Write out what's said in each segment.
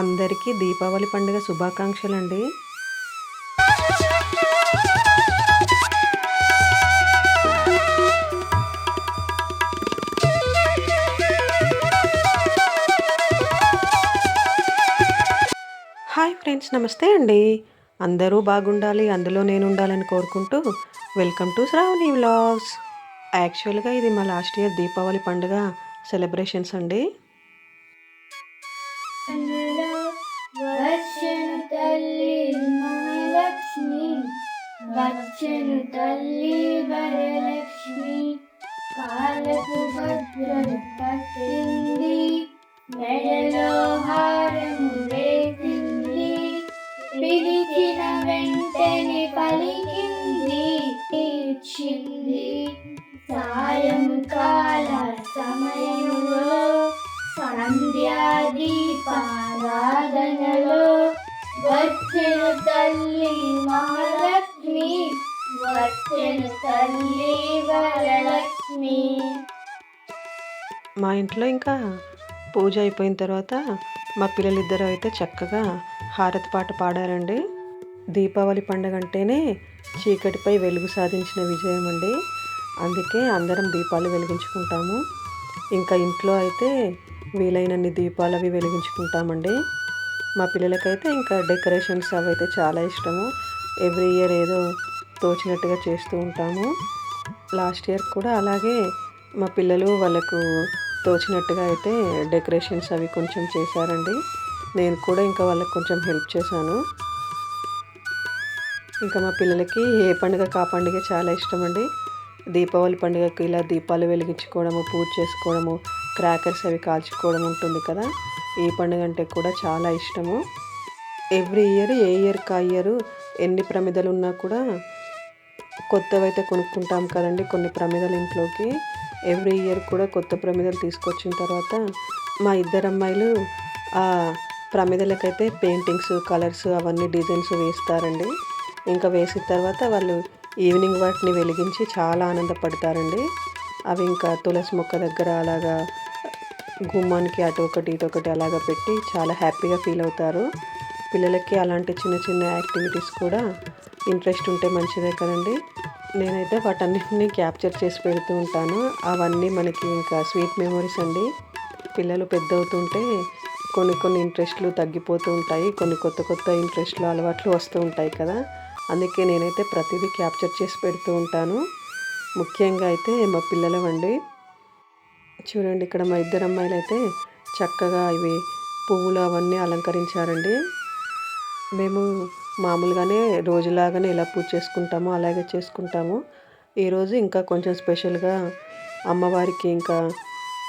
అందరికీ దీపావళి పండుగ శుభాకాంక్షలండి. Hi friends నమస్తే అండి. అందరూ బాగుండాలి అందులో నేను ఉండాలని కోరుకుంటూ వెల్కమ్ టు శ్రావణి వ్లాగ్స్. యాక్చువల్గా ఇది మా లాస్ట్ ఇయర్ దీపావళి పండుగ సెలబ్రేషన్స్ అండి. తల్లి మహాలక్ష్మి వచ్చను తల్లి వరలక్ష్మి. కాలకు భద్రలు పట్టింది మెడలో హారము వేసింది. పిలిచిన వెంటనే పలికింది ఇచ్చింది సాయంకాల సమయంలో సంధ్యాదీపారాధనలో వచ్చెను తల్లి మహాలక్ష్మి వచ్చెను తల్లి వరలక్ష్మి మా ఇంట్లో ఇంకా పూజ అయిపోయిన తర్వాత మా పిల్లలిద్దరూ అయితే చక్కగా హారతి పాట పాడారండి. దీపావళి పండుగ అంటేనే చీకటిపై వెలుగు సాధించిన విజయం అండి. అందుకే అందరం దీపాలు వెలిగించుకుంటాము. ఇంకా ఇంట్లో అయితే వీలైనన్ని దీపాలు అవి వెలిగించుకుంటామండి. మా పిల్లలకైతే ఇంకా డెకరేషన్స్ అవి అయితే చాలా ఇష్టము. ఎవ్రీ ఇయర్ ఏదో తోచినట్టుగా చేస్తూ ఉంటాము. లాస్ట్ ఇయర్ కూడా అలాగే మా పిల్లలు వాళ్ళకు తోచినట్టుగా అయితే డెకరేషన్స్ అవి కొంచెం చేశారండి. నేను కూడా ఇంకా వాళ్ళకి కొంచెం హెల్ప్ చేశాను. ఇంకా మా పిల్లలకి ఏ పండుగ కా పండుగ చాలా ఇష్టం అండి దీపావళి పండుగకి ఇలా దీపాలు వెలిగించుకోవడము పూజ చేసుకోవడము క్రాకర్స్ అవి కాల్చుకోవడం ఉంటుంది కదా. ఈ పండుగ అంటే కూడా చాలా ఇష్టము. ఎవ్రీ ఇయర్ ఏ ఇయర్ కా ఇయర్ ఎన్ని ప్రమిదలు ఉన్నా కూడా కొత్తవి అయితే కొనుక్కుంటాం కదండి కొన్ని ప్రమిదలు ఇంట్లోకి. ఎవ్రీ ఇయర్ కూడా కొత్త ప్రమిదలు తీసుకొచ్చిన తర్వాత మా ఇద్దరు అమ్మాయిలు ఆ ప్రమిదలకైతే పెయింటింగ్స్ కలర్స్ అవన్నీ డిజైన్స్ వేస్తారండి. ఇంకా వేసిన తర్వాత వాళ్ళు ఈవినింగ్ వాటిని వెలిగించి చాలా ఆనందపడతారండి. అవి ఇంకా తులసి మొక్క దగ్గర అలాగా గుమ్మానికి అటు ఒకటి ఇటు ఒకటి అలాగా పెట్టి చాలా హ్యాపీగా ఫీల్ అవుతారు. పిల్లలకి అలాంటి చిన్న చిన్న యాక్టివిటీస్ కూడా ఇంట్రెస్ట్ ఉంటే మంచిదే కదండి. నేనైతే వాటన్నిటిని క్యాప్చర్ చేసి పెడుతూ ఉంటాను. అవన్నీ మనకి ఇంకా స్వీట్ మెమొరీస్ అండి. పిల్లలు పెద్ద అవుతుంటే కొన్ని కొన్ని ఇంట్రెస్ట్లు తగ్గిపోతూ ఉంటాయి. కొన్ని కొత్త కొత్త ఇంట్రెస్ట్లు అలవాట్లు వస్తూ ఉంటాయి కదా. అందుకే నేనైతే ప్రతిదీ క్యాప్చర్ చేసి పెడుతూ ఉంటాను. ముఖ్యంగా అయితే మా పిల్లలవండి. చూడండి ఇక్కడ మా ఇద్దరు అమ్మాయిలు అయితే చక్కగా ఇవి పువ్వులు అవన్నీ అలంకరించారండి. మేము మామూలుగానే రోజులాగానే ఎలా పూజ చేసుకుంటామో అలాగే చేసుకుంటాము. ఈరోజు ఇంకా కొంచెం స్పెషల్గా అమ్మవారికి ఇంకా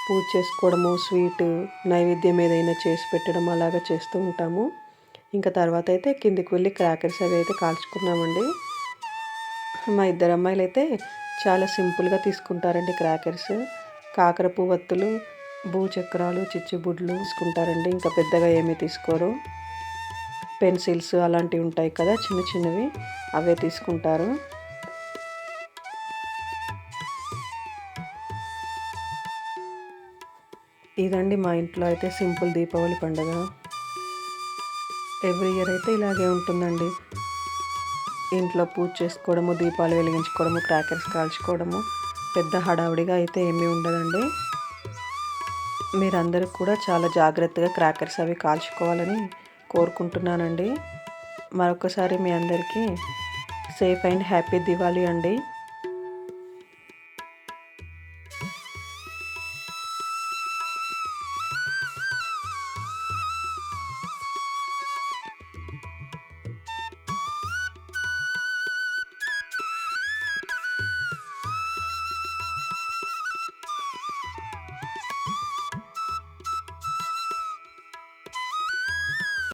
పూజ చేసుకోవడము స్వీట్ నైవేద్యం ఏదైనా చేసి పెట్టడం అలాగా చేస్తూ ఉంటాము. ఇంకా తర్వాత అయితే కిందికి వెళ్ళి క్రాకర్స్ అవి అయితే కాల్చుకున్నామండి. మా ఇద్దరు అమ్మాయిలు అయితే చాలా సింపుల్గా తీసుకుంటారండి క్రాకర్స్. కాకర పువ్వత్తులు భూచక్రాలు చిచ్చుబుడ్లు తీసుకుంటారండి. ఇంకా పెద్దగా ఏమీ తీసుకోరు. పెన్సిల్స్ అలాంటివి ఉంటాయి కదా చిన్న చిన్నవి అవే తీసుకుంటారు. ఇదండి మా ఇంట్లో అయితే సింపుల్ దీపావళి పండుగ. ఎవ్రీ ఇయర్ అయితే ఇలాగే ఉంటుందండి. ఇంట్లో పూజ చేసుకోవడము దీపాలు వెలిగించుకోవడము క్రాకర్స్ కాల్చుకోవడము పెద్ద హడావుడిగా అయితే ఏమీ ఉండదండి. మీరందరూ కూడా చాలా జాగ్రత్తగా క్రాకర్స్ అవి కాల్చుకోవాలని కోరుకుంటున్నానండి. మరొకసారి మీ అందరికీ సేఫ్ అండ్ హ్యాపీ దివాళీ అండి.